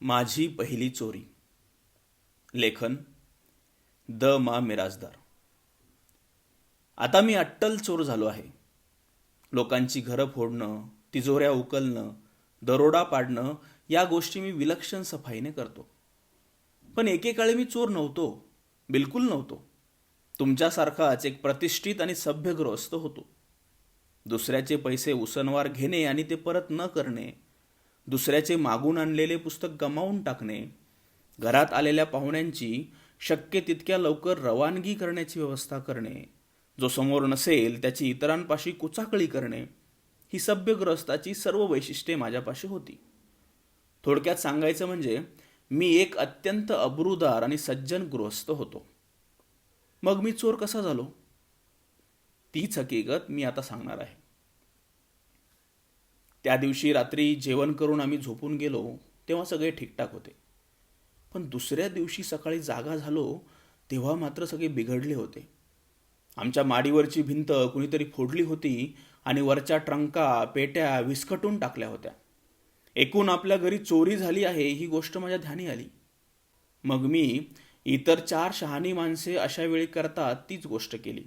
माझी पहिली चोरी. लेखन द मा मिराजदार आता मी अट्टल चोर झालो आहे. लोकांची घरं फोडणं तिजोऱ्या उकलणं दरोडा पाडणं या गोष्टी मी विलक्षण सफाईने करतो. पण एकेकाळी मी चोर नव्हतो बिलकुल नव्हतो. तुमच्यासारखाच एक प्रतिष्ठित आणि सभ्यग्रस्त होतो. दुसऱ्याचे पैसे उसनवार घेणे आणि ते परत न करणे दुसऱ्याचे मागून आणलेले पुस्तक गमावून टाकणे घरात आलेल्या पाहुण्यांची शक्य तितक्या लवकर रवानगी करण्याची व्यवस्था करणे जो समोर नसेल त्याची इतरांपाशी कुचाकळी करणे ही सभ्यग्रस्ताची सर्व वैशिष्ट्ये माझ्यापाशी होती. थोडक्यात सांगायचं म्हणजे मी एक अत्यंत अब्रूदार आणि सज्जन गृहस्थ होतो. मग मी चोर कसा झालो? तीच हकीकत मी आता सांगणार आहे. त्या दिवशी रात्री जेवण करून आम्ही झोपून गेलो तेव्हा सगळे ठीकठाक होते. पण दुसऱ्या दिवशी सकाळी जागा झालो तेव्हा मात्र सगळे बिघडले होते. आमच्या माडीवरची भिंत कुणीतरी फोडली होती आणि वरच्या ट्रंका पेट्या विस्कटून टाकल्या होत्या. एकूण आपल्या घरी चोरी झाली आहे ही गोष्ट माझ्या ध्यानी आली. मग मी इतर चार शहाणी माणसे अशा वेळी करतात तीच गोष्ट केली.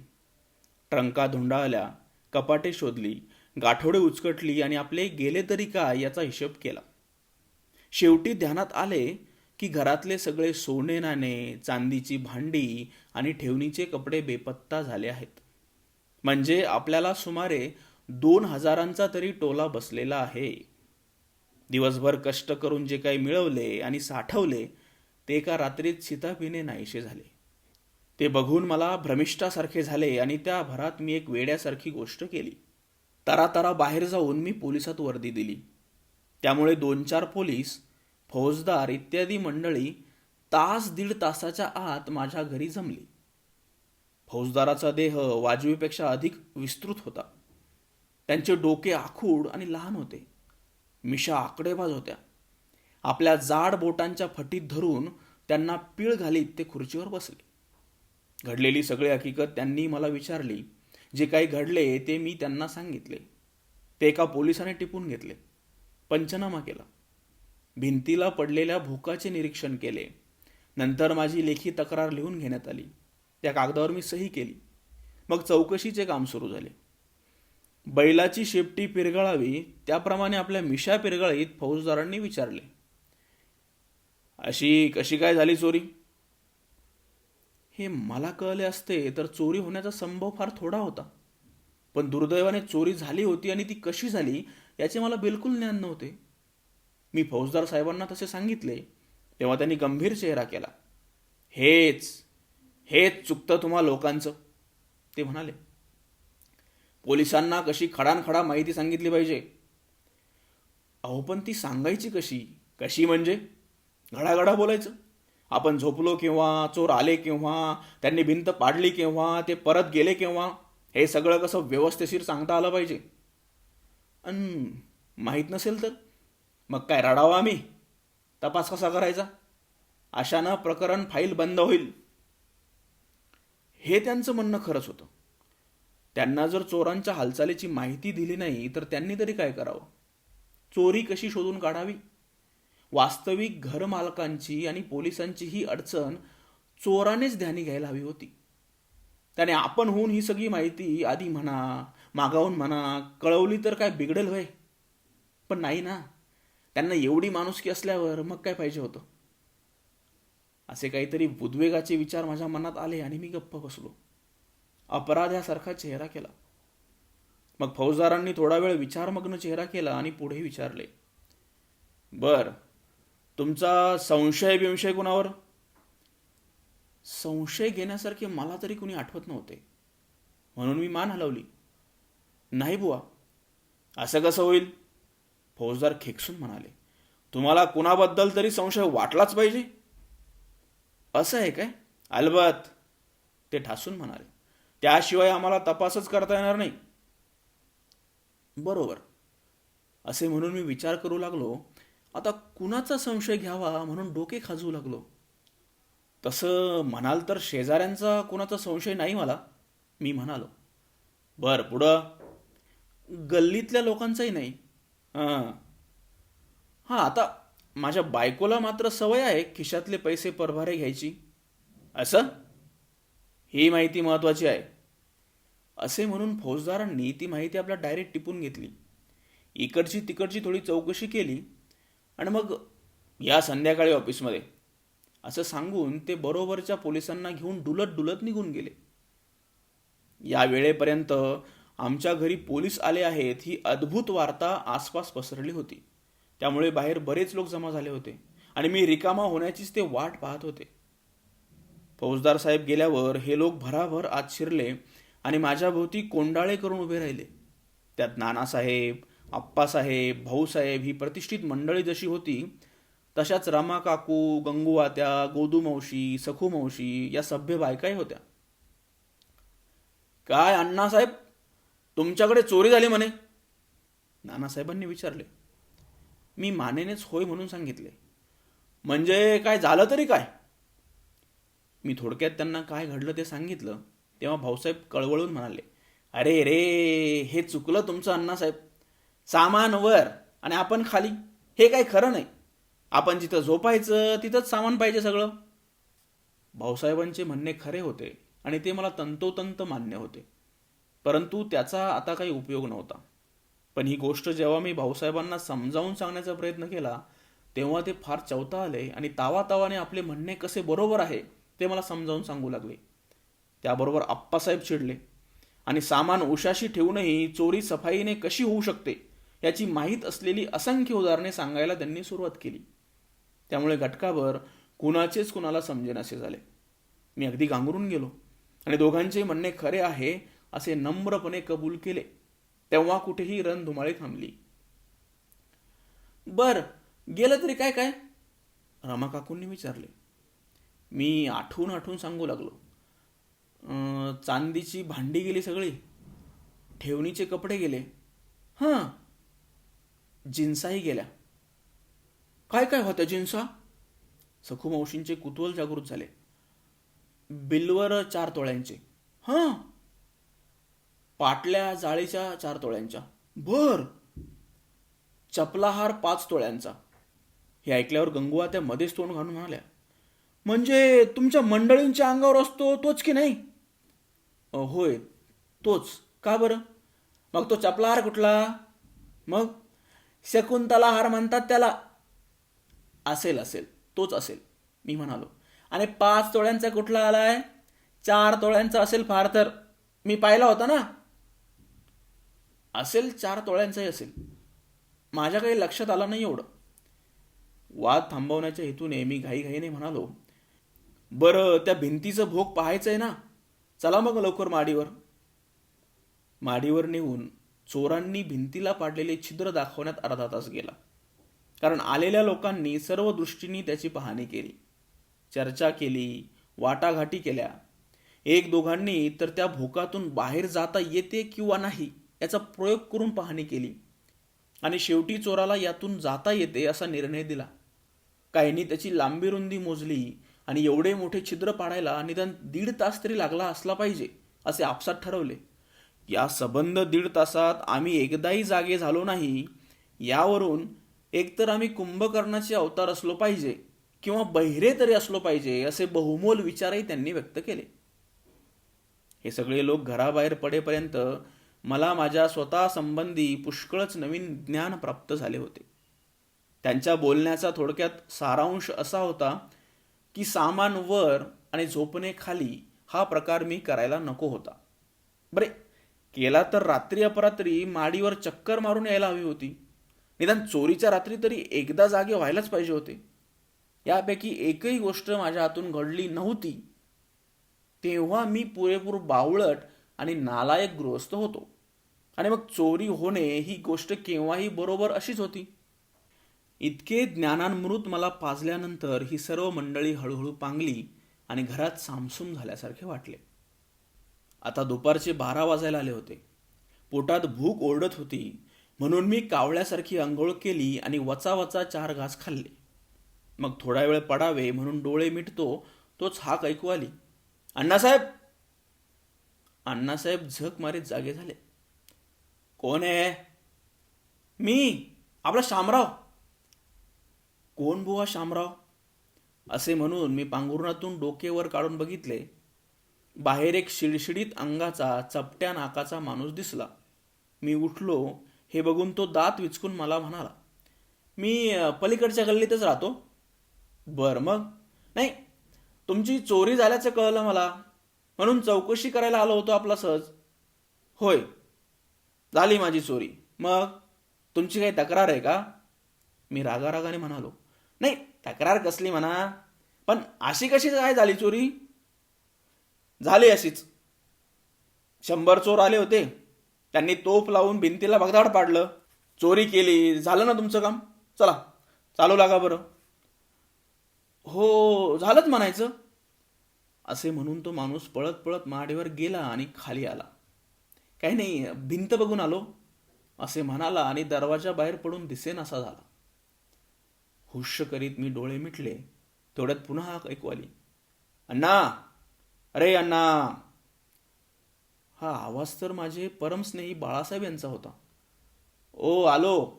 ट्रंका धुंडाळल्या कपाटे शोधली गाठोडे उचकटली आणि आपले गेले तरी काय याचा हिशोब केला. शेवटी ध्यानात आले की घरातले सगळे सोने नाणे चांदीची भांडी आणि ठेवणीचे कपडे बेपत्ता झाले आहेत. म्हणजे आपल्याला सुमारे दोन हजारांचा तरी टोला बसलेला आहे. दिवसभर कष्ट करून जे काही मिळवले आणि साठवले ते एका रात्रीत सीतापिने नाहीसे झाले. ते बघून मला भ्रमिष्ठासारखे झाले आणि त्या भरात मी एक वेड्यासारखी गोष्ट केली. तरा बाहेर जाऊन मी पोलिसात वर्दी दिली. त्यामुळे दोन चार पोलीस फौजदार इत्यादी मंडळी तास दीड तासाच्या आत माझ्या घरी जमली. फौजदाराचा देह वाजवीपेक्षा अधिक विस्तृत होता. त्यांचे डोके आखूड आणि लहान होते. मिशा आकडेबाज होत्या. आपल्या जाड बोटांच्या फटीत धरून त्यांना पीळ घालीत ते खुर्चीवर बसले. घडलेली सगळी हकीकत त्यांनी मला विचारली. जे काही घडले ते मी त्यांना सांगितले. ते एका पोलिसाने टिपून घेतले. पंचनामा केला. भिंतीला पडलेल्या भोकाचे निरीक्षण केले. नंतर माझी लेखी तक्रार लिहून घेण्यात आली. त्या कागदावर मी सही केली. मग चौकशीचे काम सुरू झाले. बैलाची शेपटी पिरगळावी त्याप्रमाणे आपल्या मिशा पिरगळीत फौजदारांनी विचारले. अशी कशी काय झाली चोरी? हे मला कळले असते तर चोरी होण्याचा संभव फार थोडा होता. पण दुर्दैवाने चोरी झाली होती आणि ती कशी झाली याचे मला बिलकुल ज्ञान नव्हते. मी फौजदार साहेबांना तसे सांगितले तेव्हा त्यांनी गंभीर चेहरा केला. हेच हेच चुकतं तुम्हा लोकांचं ते म्हणाले. पोलिसांना कशी खडानखडा माहिती सांगितली पाहिजे? अहो पण ती सांगायची कशी? कशी म्हणजे? घडाघडा बोलायचं? आपण झोपलो केव्हा चोर आले केव्हा त्यांनी भिंत पाडली केव्हा ते परत गेले केव्हा हे सगळं कसं व्यवस्थेशीर सांगता आलं पाहिजे? अन माहीत नसेल तर? मग काय रडावं आम्ही? तपास कसा करायचा? अशानं प्रकरण फाईल बंद होईल. हे त्यांचं म्हणणं खरंच होतं. त्यांना जर चोरांच्या हालचालीची माहिती दिली नाही तर त्यांनी तरी काय करावं? चोरी कशी शोधून काढावी? वास्तविक घरमालकांची आणि पोलिसांची ही अडचण चोरानेच ध्यानी घ्यायला हवी होती. त्याने आपण होऊन ही सगळी माहिती आधी म्हणा मागावून म्हणा कळवली तर काय बिघडेल होय पण नाही ना. त्यांना एवढी माणुसकी असल्यावर मग काय पाहिजे होतं? असे काहीतरी उद्वेगाचे विचार माझ्या मनात आले आणि मी गप्प बसलो. अपराध्यासारखा चेहरा केला. मग फौजदारांनी थोडा वेळ विचारमग्न चेहरा केला आणि पुढे विचारले. बर तुमचा संशय बिंशय कुणावर? संशय घेण्यासारखे मला तरी कुणी आठवत नव्हते. म्हणून मी मान हलवली. नाही बुवा. असं कसं होईल? फौजदार खेकसून म्हणाले. तुम्हाला कुणाबद्दल तरी संशय वाटलाच पाहिजे? असं आहे काय? अलबत ते ठासून म्हणाले. त्याशिवाय आम्हाला तपासच करता येणार नाही. बरोबर. असे म्हणून मी विचार करू लागलो. आता कुणाचा संशय घ्यावा म्हणून डोके खाजू लागलो. तसं म्हणाल तर शेजाऱ्यांचा कुणाचा संशय नाही मला मी म्हणालो. बर पुढं? गल्लीतल्या लोकांचाही नाही. हां. हां आता माझ्या बायकोला मात्र सवय आहे खिशातले पैसे परभारे घ्यायची. असं? ही माहिती महत्त्वाची आहे. असे म्हणून फौजदारांनी ती माहिती आपल्या डायरेक्ट टिपून घेतली. इकडची तिकडची थोडी चौकशी केली. आणि मग या संध्याकाळी ऑफिसमध्ये असं सांगून ते बरोबरच्या पोलिसांना घेऊन डुलत डुलत निघून गेले. या वेळेपर्यंत आमच्या घरी पोलीस आले आहेत ही अद्भुत वार्ता आसपास पसरली होती. त्यामुळे बाहेर बरेच लोक जमा झाले होते आणि मी रिकामा होण्याचीच ते वाट पाहत होते. फौजदार साहेब गेल्यावर हे लोक भराभर आत शिरले आणि माझ्याभोवती कोंडाळे करून उभे राहिले. त्यात नानासाहेब आप्पासाहेब भाऊसाहेब ही प्रतिष्ठित मंडळी जशी होती तशाच रमा काकू गंगूवात्या गोदू मावशी या सभ्य बायकाही होत्या. काय अण्णासाहेब? तुमच्याकडे चोरी झाली म्हणे. नानासाहेबांनी विचारले. मी मानेनेच होय म्हणून सांगितले. म्हणजे काय झालं तरी काय? मी थोडक्यात त्यांना काय घडलं ते सांगितलं तेव्हा भाऊसाहेब कळवळून म्हणाले अरे रे हे चुकलं तुमचं अण्णासाहेब. सामान वर आणि आपण खाली. हे काही खरं नाही. आपण जिथं झोपायचं तिथंच सामान पाहिजे सगळं. भाऊसाहेबांचे म्हणणे खरे होते आणि ते मला तंतोतंत मान्य होते. परंतु त्याचा आता काही उपयोग नव्हता. पण ही गोष्ट जेव्हा मी भाऊसाहेबांना समजावून सांगण्याचा प्रयत्न केला तेव्हा ते फार चवता आले आणि तावातावाने आपले म्हणणे कसे बरोबर आहे ते मला समजावून सांगू लागले. त्याबरोबर आप्पासाहेब चिडले. आणि सामान उशाशी ठेवूनही चोरी सफाईने कशी होऊ शकते? याची माहीत असलेली असंख्य उदाहरणे सांगायला त्यांनी सुरुवात केली. त्यामुळे घटकाभर कुणाचेच कुणाला समजेनासे झाले. मी अगदी गांगरून गेलो. आणि दोघांचे म्हणणे खरे आहे असे नम्रपणे कबूल केले. तेव्हा कुठेही रणधुमाळी थांबली. बर गेलं तरी काय काय? रमाकाकूंनी विचारले. मी आठवून आठवून सांगू लागलो. चांदीची भांडी गेली सगळी. ठेवणीचे कपडे गेले. हां जिन्साही गेल्या. काय काय होत्या जिन्सा? सखू मावशींचे कुतूहल जागृत झाले. बिल्वर चार तोळ्यांचे. हां. पाटल्या जाळीच्या चार तोळ्यांच्या. बर चपलाहार पाच तोळ्यांचा. हे ऐकल्यावर गंगुआ त्या मध्येच तोंड घालून म्हणाल्या म्हणजे तुमच्या मंडळींच्या अंगावर असतो तोच की नाही? होय तोच. का बरं? मग तो चपलाहार कुठला? मग शकुंतला हार म्हणतात त्याला. असेल असेल तोच असेल मी म्हणालो. आणि पाच तोळ्यांचा कुठला आला आहे चार तोळ्यांचा असेल फार तर. मी पाहिला होता ना. असेल चार तोळ्यांचाही असेल. माझ्या काही लक्षात आलं नाही एवढं. वाद थांबवण्याच्या हेतूने मी घाईघाईने म्हणालो बरं त्या भिंतीचं भोग पाहायचं आहे ना. चला मग लवकर माडीवर. माडीवर नेऊन चोरांनी भिंतीला पाडलेले छिद्र दाखवण्यात अर्धा तास गेला. कारण आलेल्या लोकांनी सर्व दृष्टीने त्याची पाहणी केली. चर्चा केली वाटाघाटी केल्या. एक दोघांनी तर त्या भोकातून बाहेर जाता येते किंवा नाही याचा प्रयोग करून पाहणी केली. आणि शेवटी चोराला यातून जाता येते असा निर्णय दिला. काहींनी त्याची लांबी रुंदी मोजली आणि एवढे मोठे छिद्र पाडायला निदान दीड तास तरी लागला असला पाहिजे असे आपसात ठरवले. या सबंध दीड तासात आम्ही एकदाही जागे झालो नाही यावरून एकतर आम्ही कुंभकर्णाचे अवतार असलो पाहिजे किंवा बहिरे तरी असलो पाहिजे असे बहुमोल विचारही त्यांनी व्यक्त केले. हे सगळे लोक घराबाहेर पडेपर्यंत मला माझ्या स्वतः संबंधी पुष्कळच नवीन ज्ञान प्राप्त झाले होते. त्यांच्या बोलण्याचा थोडक्यात सारांश असा होता की सामान वर आणि झोपणे खाली हा प्रकार मी करायला नको होता. बरे केला तर रात्री अपरात्री माडीवर चक्कर मारून यायला हवी होती. निदान चोरीच्या रात्री तरी एकदा जागे व्हायलाच पाहिजे होते. यापैकी एकही गोष्ट माझ्या हातून घडली नव्हती. तेव्हा मी पुरेपूर बावळट आणि नालायक गृहस्थ होतो. आणि मग चोरी होणे ही गोष्ट केव्हाही बरोबर अशीच होती. इतके ज्ञानामृत मला पाजल्यानंतर ही सर्व मंडळी हळूहळू पांगली आणि घरात सामसूम झाल्यासारखे वाटले. आता दुपारचे बारा वाजायला आले होते. पोटात भूक ओरडत होती. म्हणून मी कावळ्यासारखी अंघोळ केली आणि वचा वचा चार घास खाल्ले. मग थोडा वेळ पडावे म्हणून डोळे मिटतो तोच हाक ऐकू आली. अण्णासाहेब! अण्णासाहेब झक मारीत जागे झाले. कोण आहे? मी! आपला शामराव! कोण बुवा शामराव? असे म्हणून मी पांघरुणातून डोके वर काढून बघितले. बाहेर एक शिडशिडीत अंगाचा चपट्या नाकाचा माणूस दिसला. मी उठलो हे बघून तो दात विचकून मला म्हणाला मी पलीकडच्या गल्लीतच राहतो. बर मग. नाही तुमची चोरी झाल्याचं कळलं मला. म्हणून चौकशी करायला आलो होतो आपला सहज. होय. झाली माझी चोरी. मग? तुमची काही तक्रार आहे का? मी रागारागाने म्हणालो नाही तक्रार कसली म्हणा. पण अशी कशी काय झाली चोरी? झाली अशीच. शंभर चोर आले होते. त्यांनी तोफ लावून भिंतीला भगदाड पाडलं. चोरी केली. झालं ना तुमचं काम? चला चालू लागा बरं. हो झालंच म्हणायचं. असे म्हणून तो माणूस पळत पळत माडीवर गेला आणि खाली आला. काही नाही भिंत बघून आलो. असे म्हणाला आणि दरवाजा बाहेर पडून दिसेन असा झाला. हुश्य करीत मी डोळे मिटले. तेवढ्यात पुन्हा ऐकू आली अण्णा! अरे अण्णा हा आवाज तर माझे परमस्नेही बाळासाहेब यांचा होता. ओ आलो.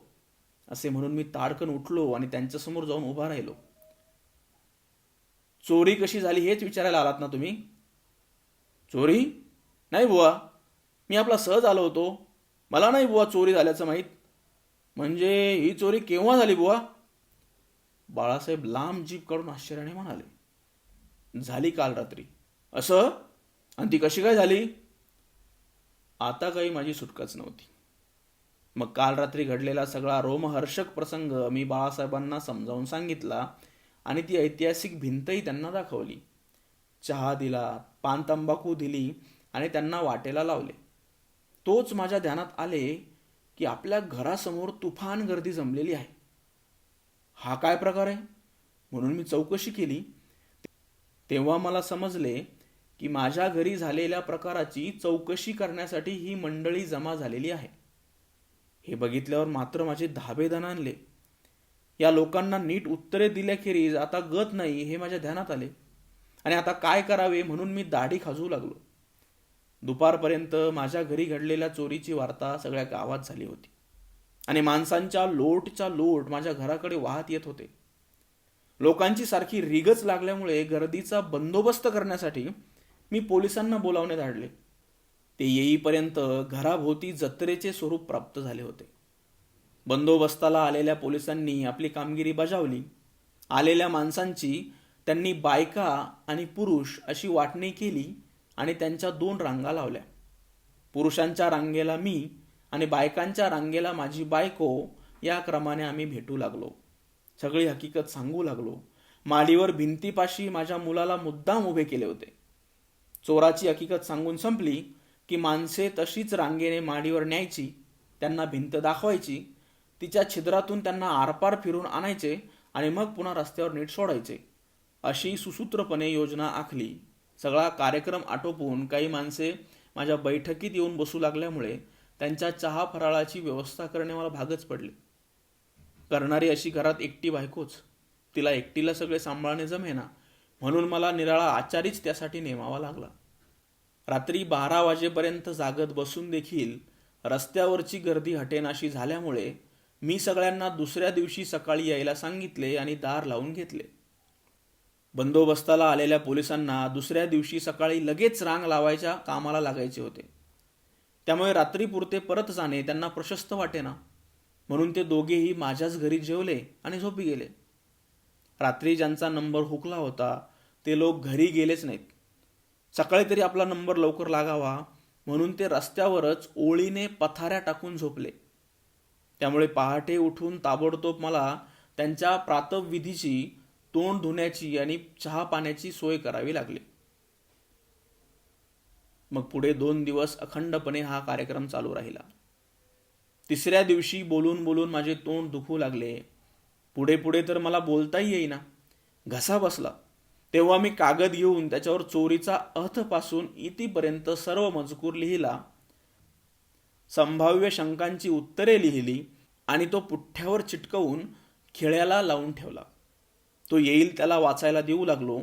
असे म्हणून मी ताडकन उठलो आणि त्यांच्यासमोर जाऊन उभा राहिलो. चोरी कशी झाली हेच विचारायला आलात ना तुम्ही? चोरी? नाही बुवा. मी आपला सहज आलो होतो. मला नाही बुवा चोरी झाल्याचं माहीत. म्हणजे ही चोरी केव्हा झाली बुवा? बाळासाहेब लांब जीप काढून आश्चर्याने म्हणाले. झाली काल रात्री. असं? आणि ती कशी काय झाली? आता काही माझी सुटकाच नव्हती. मग काल रात्री घडलेला सगळा रोमहर्षक प्रसंग मी बाळासाहेबांना समजावून सांगितला आणि ती ऐतिहासिक भिंतही त्यांना दाखवली. चहा दिला पान तंबाखू दिली आणि त्यांना वाटेला लावले. तोच माझ्या ध्यानात आले की आपल्या घरासमोर तुफान गर्दी जमलेली आहे. हा काय प्रकार आहे? म्हणून मी चौकशी केली. तेव्हा मला समजले की माझ्या घरी झालेल्या प्रकाराची चौकशी करण्यासाठी ही मंडळी जमा झालेली आहे. हे बघितल्यावर मात्र माझे धाबे आणले. या लोकांना नीट उत्तरे दिल्याखेरीज आता गत नाही हे माझ्या ध्यानात आले. आणि आता काय करावे म्हणून मी दाढी खाजू लागलो. दुपारपर्यंत माझ्या घरी घडलेल्या चोरीची वार्ता सगळ्या गावात झाली होती. आणि माणसांच्या लोटच्या लोट माझ्या घराकडे वाहत येत होते. लोकांची सारखी रिगच लागल्यामुळे गर्दीचा बंदोबस्त करण्यासाठी मी पोलिसांना बोलावण्यात आणले ते येईपर्यंत घराभोवती जत्रेचे स्वरूप प्राप्त झाले होते. बंदोबस्ताला आलेल्या पोलिसांनी आपली कामगिरी बजावली. आलेल्या माणसांची त्यांनी बायका आणि पुरुष अशी वाटणी केली आणि त्यांच्या दोन रांगा लावल्या. पुरुषांच्या रांगेला मी आणि बायकांच्या रांगेला माझी बायको या क्रमाने आम्ही भेटू लागलो. सगळी हकीकत सांगू लागलो. माडीवर भिंतीपाशी माझ्या मुलाला मुद्दाम उभे केले होते. चोराची हकीकत सांगून संपली की माणसे तशीच रांगेने माडीवर न्यायची त्यांना भिंत दाखवायची तिच्या छिद्रातून त्यांना आरपार फिरून आणायचे आणि मग पुन्हा रस्त्यावर नीट सोडायचे. अशी सुसूत्रपणे योजना आखली. सगळा कार्यक्रम आटोपून काही माणसे माझ्या बैठकीत येऊन बसू लागल्यामुळे त्यांच्या चहा फराळाची व्यवस्था करणे मला भागच पडले. करणारी अशी घरात एकटी बायकोच तिला एकटीला सगळे सांभाळणे जमेना म्हणून मला निराळा आचारीच त्यासाठी नेमावा लागला. रात्री बारा वाजेपर्यंत जागत बसून देखील रस्त्यावरची गर्दी हटेनाशी झाल्यामुळे मी सगळ्यांना दुसऱ्या दिवशी सकाळी यायला सांगितले आणि दार लावून घेतले. बंदोबस्ताला आलेल्या पोलिसांना दुसऱ्या दिवशी सकाळी लगेच रांग लावायच्या कामाला लागायचे होते. त्यामुळे रात्रीपुरते परत जाणे त्यांना प्रशस्त वाटेना म्हणून ते दोघेही माझ्याच घरी जेवले आणि झोपी गेले. रात्री ज्यांचा नंबर हुकला होता ते लोक घरी गेलेच नाहीत. सकाळी तरी आपला नंबर लवकर लागावा म्हणून ते रस्त्यावरच ओळीने पथाऱ्या टाकून झोपले. त्यामुळे पहाटे उठून ताबडतोब मला त्यांच्या प्रातविधीची तोंड धुण्याची आणि चहा पाण्याची सोय करावी लागली. मग पुढे दोन दिवस अखंडपणे हा कार्यक्रम चालू राहिला. तिसऱ्या दिवशी बोलून बोलून माझे तोंड दुखू लागले. पुढे पुढे तर मला बोलताही येईना. घसा बसला. तेव्हा मी कागद घेऊन त्याच्यावर चोरीचा अर्थपासून इतीपर्यंत सर्व मजकूर लिहिला. संभाव्य शंकांची उत्तरे लिहिली आणि तो पुठ्ठ्यावर चिटकवून खिळ्याला लावून ठेवला. तो येईल त्याला वाचायला देऊ लागलो.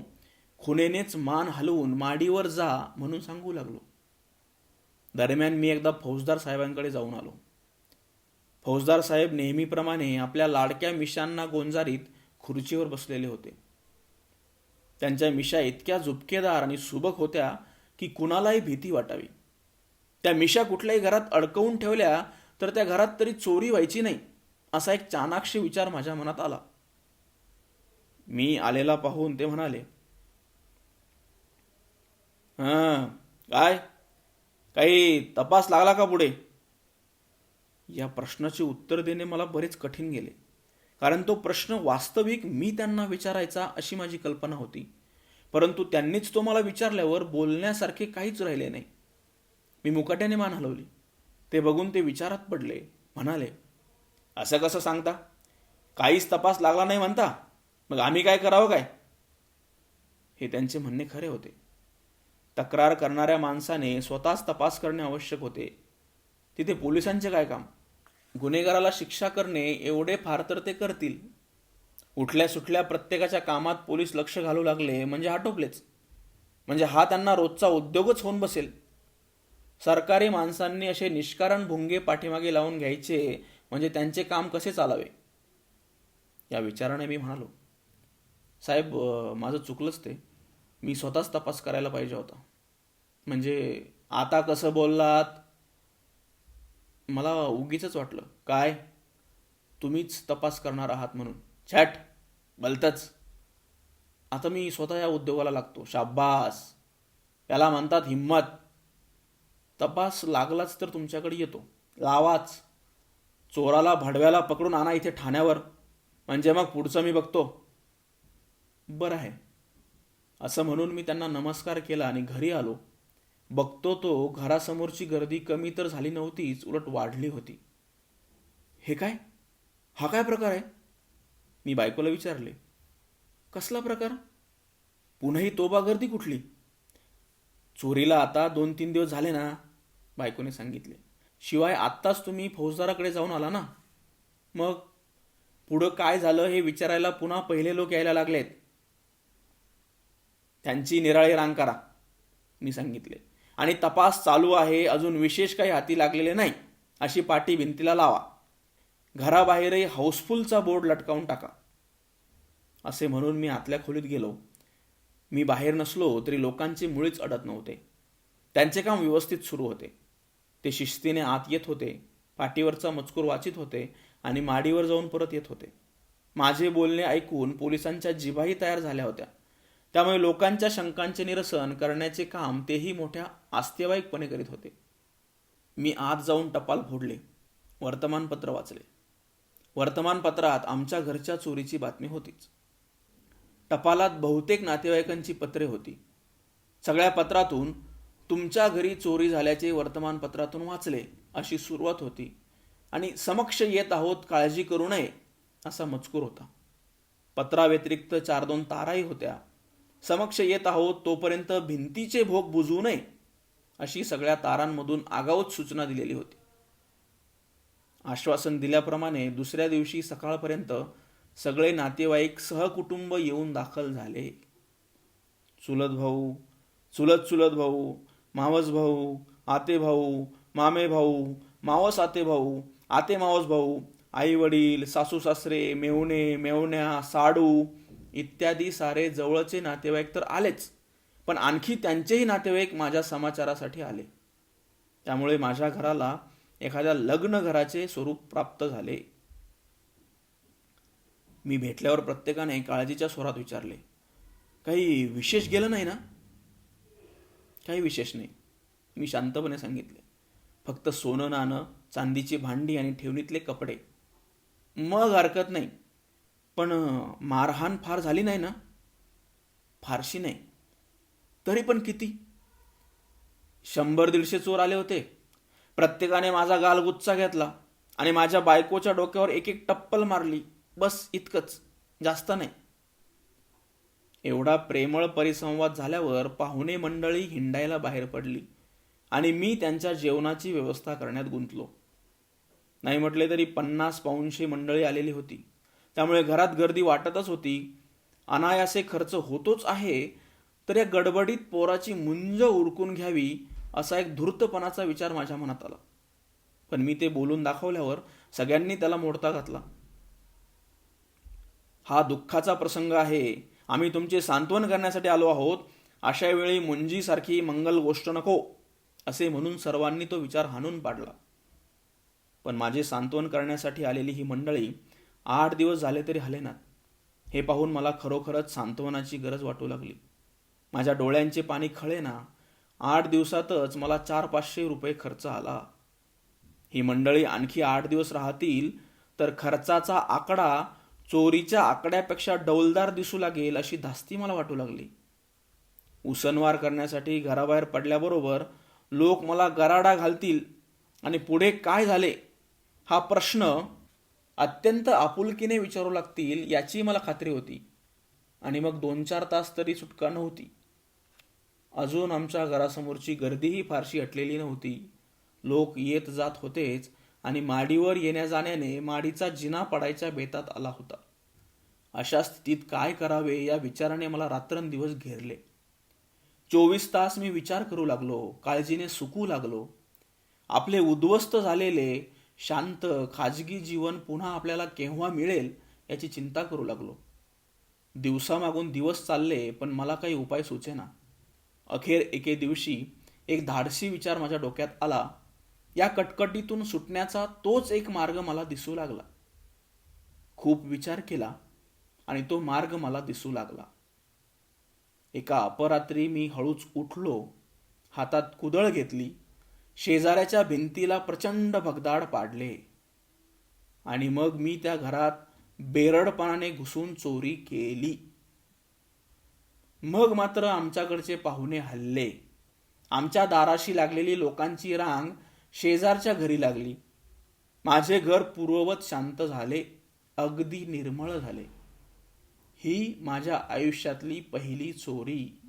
खुनेनेच मान हलवून माडीवर जा म्हणून सांगू लागलो. दरम्यान मी एकदा फौजदार साहेबांकडे जाऊन आलो. फौजदार साहेब नेहमीप्रमाणे आपल्या लाडक्या मिशांना गोंजारीत खुर्चीवर बसलेले होते. त्यांच्या मिशा इतक्या झुपकेदार आणि सुबक होत्या की कुणालाही भीती वाटावी. त्या मिशा कुठल्याही घरात अडकवून ठेवल्या तर त्या घरात तरी चोरी व्हायची नाही असा एक चाणाक्ष विचार माझ्या मनात आला. मी आलेला पाहून ते म्हणाले हां काय? काही तपास लागला का पुढे? या प्रश्नाचे उत्तर देणे मला बरेच कठीण गेले. कारण तो प्रश्न वास्तविक मी त्यांना विचारायचा अशी माझी कल्पना होती. परंतु त्यांनीच तो मला विचारल्यावर बोलण्यासारखे काहीच राहिले नाही. मी मुकाट्याने मान हलवली. ते बघून ते विचारात पडले. म्हणाले असं कसं सांगता? काहीच तपास लागला नाही म्हणता. मग आम्ही काय करावं काय? हे त्यांचे म्हणणे खरे होते. तक्रार करणाऱ्या माणसाने स्वतःच तपास करणे आवश्यक होते. तिथे पोलिसांचे काय काम? गुन्हेगाराला शिक्षा करणे एवढे फार तर ते करतील. उठल्या सुटल्या प्रत्येकाच्या कामात पोलीस लक्ष घालू लागले म्हणजे आटोपलेच म्हणजे हा त्यांना रोजचा उद्योगच होऊन बसेल. सरकारी माणसांनी असे निष्कारण भुंगे पाठीमागे लावून घ्यायचे म्हणजे त्यांचे काम कसे चालावे? या विचाराने मी म्हणालो साहेब माझं चुकलंच ते. मी स्वतःच तपास करायला पाहिजे होता. म्हणजे आता कसं बोललात? मला उगीच वाटलं. काय? तुम्हीच तपास करणार आहात म्हणून. छॅट! भलतंच आता मी स्वतः या उद्योगाला लागतो. शाब्बास! याला म्हणतात हिम्मत तपास लागलाच तर तुमच्याकडे येतो. लावाच. चोराला भडव्याला पकडून आणा इथे ठाण्यावर. म्हणजे मग पुढचं मी बघतो. बरं आहे. असं म्हणून मी त्यांना नमस्कार केला आणि घरी आलो. बघतो तो घरासमोरची गर्दी कमी तर झाली नव्हतीच उलट वाढली होती. हे काय? हा काय प्रकार आहे? मी बायकोला विचारले. कसला प्रकार? पुन्हाही तोबा गर्दी कुठली? चोरीला आता दोन तीन दिवस झाले ना बायकोने सांगितले. शिवाय आत्ताच तुम्ही फौजदाराकडे जाऊन आला ना. मग पुढं काय झालं हे विचारायला पुन्हा पहिले लोक यायला लागलेत. त्यांची निराळी रांग करा मी सांगितले. आणि तपास चालू आहे अजून विशेष काही हाती लागलेले नाही अशी पाटी भिंतीला लावा. घराबाहेरही हाऊसफुलचा बोर्ड लटकावून टाका. असे म्हणून मी आतल्या खोलीत गेलो. मी बाहेर नसलो तरी लोकांचे मुळीच अडत नव्हते. त्यांचे काम व्यवस्थित सुरू होते. ते शिस्तीने आत येत होते पाठीवरचा मजकूर वाचित होते आणि माडीवर जाऊन परत येत होते. माझे बोलणे ऐकून पोलिसांच्या जिभाही तयार झाल्या होत्या. त्यामुळे लोकांच्या शंकांचे निरसन करण्याचे काम तेही मोठ्या आस्तेवाईकपणे करीत होते. मी आत जाऊन टपाल फोडले. वर्तमानपत्र वाचले. वर्तमानपत्रात आमच्या घरच्या चोरीची बातमी होतीच. टपालात बहुतेक नातेवाईकांची पत्रे होती. सगळ्या पत्रातून तुमच्या घरी चोरी झाल्याचे वर्तमानपत्रातून वाचले अशी सुरुवात होती. आणि समक्ष येत आहोत काळजी करू नये असा मजकूर होता. पत्राव्यतिरिक्त चार दोन ताराही होत्या. समक्ष येत आहोत तोपर्यंत भिंतीचे भोग बुजू नये अशी सगळ्या तारांमधून आगाऊच सूचना दिलेली होती. आश्वासन दिल्याप्रमाणे दुसऱ्या दिवशी सकाळपर्यंत सगळे नातेवाईक सहकुटुंब येऊन दाखल झाले. चुलत भाऊ चुलत चुलत भाऊ मावस भाऊ आते भाऊ मामे भाऊ मावस आते भाऊ आते मावस भाऊ आई वडील सासू सासरे मेवणे मेवण्या साडू इत्यादी सारे जवळचे नातेवाईक तर आलेच. पण आणखी त्यांचेही नातेवाईक माझ्या समाचारासाठी आले. त्यामुळे माझ्या घराला एखाद्या लग्न घराचे स्वरूप प्राप्त झाले. मी भेटल्यावर प्रत्येकाने काळजीच्या स्वरात विचारले काही विशेष गेलं नाही ना? काही विशेष नाही. मी शांतपणे सांगितले फक्त सोनं नाणं चांदीची भांडी आणि ठेवणीतले कपडे. मग हरकत नाही. पण मारहाण फार झाली नाही ना? फारशी नाही. तरी पण किती? शंभर दीडशे चोर आले होते. प्रत्येकाने माझा गालगुच्चा घेतला आणि माझ्या बायकोच्या डोक्यावर एक एक टप्पल मारली. बस इतकंच. जास्त नाही. एवढा प्रेमळ परिसंवाद झाल्यावर पाहुणे मंडळी हिंडायला बाहेर पडली आणि मी त्यांच्या जेवणाची व्यवस्था करण्यात गुंतलो. नाही म्हटले तरी पन्नास पाऊनशे मंडळी आलेली होती. त्यामुळे घरात गर्दी वाटतच होती. अनायासे खर्च होतोच आहे तर या गडबडीत पोराची मुंज उरकून घ्यावी असा एक धूर्तपणाचा विचार माझ्या मनात आला. पण मी ते बोलून दाखवल्यावर सगळ्यांनी त्याला मोडता घातला. हा दुःखाचा प्रसंग आहे. आम्ही तुमचे सांत्वन करण्यासाठी आलो आहोत. अशा वेळी मुंजीसारखी मंगल गोष्ट नको असे म्हणून सर्वांनी तो विचार हाणून पाडला. पण माझे सांत्वन करण्यासाठी आलेली ही मंडळी आठ दिवस झाले तरी हलेनात हे पाहून मला खरोखरच सांत्वनाची गरज वाटू लागली. माझ्या डोळ्यांचे पाणी खळे ना. आठ दिवसातच मला चार पाचशे रुपये खर्च आला. ही मंडळी आणखी आठ दिवस राहतील तर खर्चाचा आकडा चोरीच्या आकड्यापेक्षा डौलदार दिसू लागेल अशी धास्ती मला वाटू लागली. उसनवार करण्यासाठी घराबाहेर पडल्याबरोबर लोक मला गराडा घालतील. आणि पुढे काय झाले? हा प्रश्न अत्यंत आपुलकीने विचारू लागतील याची मला खात्री होती. आणि मग दोन चार तास तरी सुटका नव्हती. अजून आमच्या घरासमोरची गर्दीही फारशी हटलेली नव्हती. लोक येत जात होतेच आणि माडीवर येण्या जाण्याने माडीचा जिना पडायच्या बेतात आला होता. अशा स्थितीत काय करावे या विचाराने मला रात्रंदिवस घेरले. चोवीस तास मी विचार करू लागलो काळजीने सुकू लागलो. आपले उद्ध्वस्त झालेले शांत खाजगी जीवन पुन्हा आपल्याला केव्हा मिळेल याची चिंता करू लागलो. दिवसामागून दिवस चालले पण मला काही उपाय सुचेना. अखेर एके दिवशी एक धाडसी विचार माझ्या डोक्यात आला. या कटकटीतून सुटण्याचा तोच एक मार्ग मला दिसू लागला. खूप विचार केला आणि तो मार्ग मला दिसू लागला. एका अपरात्री मी हळूच उठलो हातात कुदळ घेतली शेजाऱ्याच्या भिंतीला प्रचंड भगदाड पाडले. आणि मग मी त्या घरात बेरडपणाने घुसून चोरी केली. मग मात्र आमच्याकडचे पाहुणे हल्ले. आमच्या दाराशी लागलेली लोकांची रांग शेजारच्या घरी लागली. माझे घर पूर्ववत शांत झाले. अगदी निर्मळ झाले. ही माझ्या आयुष्यातली पहिली चोरी.